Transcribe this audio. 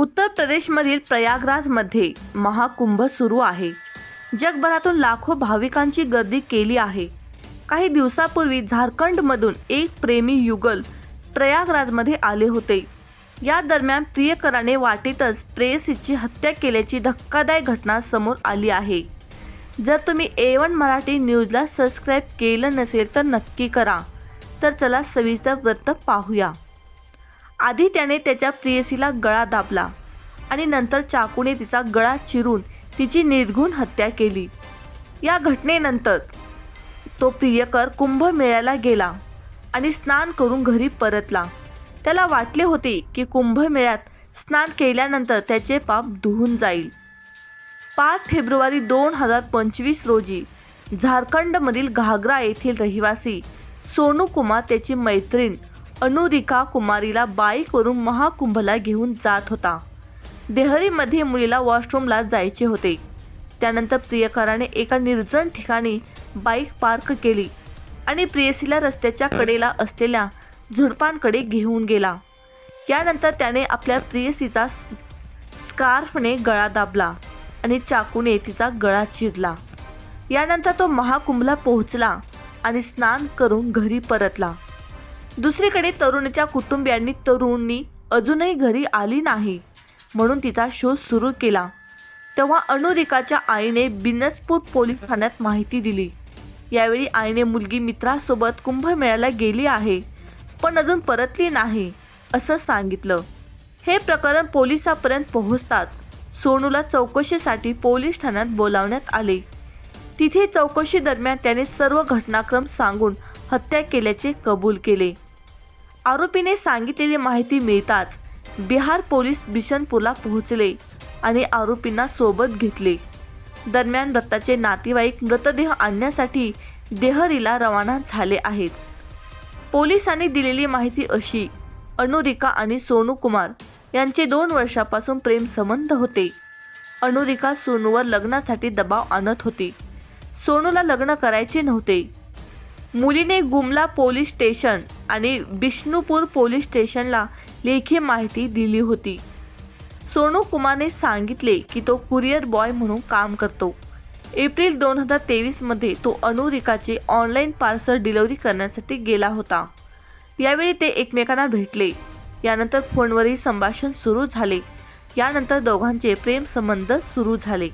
उत्तर प्रदेशमधील प्रयागराजमध्ये महाकुंभ सुरू आहे. जगभरातून लाखो भाविकांची गर्दी केली आहे. काही दिवसापूर्वी झारखंडमधून एक प्रेमी युगल प्रयागराजमध्ये आले होते. या दरम्यान प्रियकराने वाटेतच प्रेयसीची हत्या केल्याची धक्कादायक घटना समोर आली आहे. जर तुम्ही ए वन मराठी न्यूजला सबस्क्राईब केलं नसेल तर नक्की करा. तर चला सविस्तर वृत्त पाहूया. आधी त्याने त्याच्या प्रियसीला गळा दाबला आणि नंतर चाकूने तिचा गळा चिरून तिची निर्घुण हत्या केली. या घटनेनंतर तो प्रियकर कुंभमेळ्याला गेला आणि स्नान करून घरी परतला. त्याला वाटले होते की कुंभमेळ्यात स्नान केल्यानंतर त्याचे पाप धुवून जाईल. पाच फेब्रुवारी दोन हजार पंचवीस रोजी झारखंडमधील घागरा येथील रहिवासी सोनू कुमार त्याची मैत्रीण अनुरिका कुमारीला बाईकवरून महाकुंभला घेऊन जात होता. देहरीमध्ये मुलीला वॉशरूमला जायचे होते. त्यानंतर प्रियकराने एका निर्जन ठिकाणी बाईक पार्क केली आणि प्रेयसीला रस्त्याच्या कडेला असलेल्या झुडपांकडे घेऊन गेला. यानंतर त्याने आपल्या प्रेयसीचा स्कार्फने गळा दाबला आणि चाकूने तिचा गळा चिरला. यानंतर तो महाकुंभला पोहोचला आणि स्नान करून घरी परतला. दुसरीकडे तरुणीच्या कुटुंबियांनी तरुणी अजूनही घरी आली नाही म्हणून तिचा शोध सुरू केला. तेव्हा अनुरिकाच्या आईने बिनसपूर पोलीस ठाण्यात माहिती दिली. यावेळी आईने मुलगी मित्रासोबत कुंभमेळ्याला गेली आहे पण अजून परतली नाही असं सांगितलं. हे प्रकरण पोलिसापर्यंत पोहोचताच सोनूला चौकशीसाठी पोलीस ठाण्यात बोलावण्यात आले. तिथे चौकशी दरम्यान त्याने सर्व घटनाक्रम सांगून हत्या केल्याचे कबूल केले. आरोपीने सांगितलेली माहिती मिळताच बिहार पोलीस बिशनपूरला पोहोचले आणि आरोपींना सोबत घेतले. दरम्यान मृताचे नातेवाईक मृतदेह आणण्यासाठी देहरीला रवाना झाले आहेत. पोलिसांनी दिलेली माहिती अशी अनुरिका आणि सोनू कुमार यांचे दोन वर्षापासून प्रेम संबंध होते. अनुरिका सोनूवर लग्नासाठी दबाव आणत होती. सोनूला लग्न करायचे नव्हते. मुलीने गुमला पोलीस स्टेशन आणि बिष्णुपूर पोलीस स्टेशनला लेखी माहिती दिली होती. सोनू कुमारने सांगितले की तो कुरिअर बॉय म्हणून काम करतो. एप्रिल दोन हजार तेवीसमध्ये तो अनुरिकाचे ऑनलाईन पार्सल डिलिव्हरी करण्यासाठी गेला होता. यावेळी ते एकमेकांना भेटले. यानंतर फोनवरही संभाषण सुरू झाले. यानंतर दोघांचे प्रेमसंबंध सुरू झाले.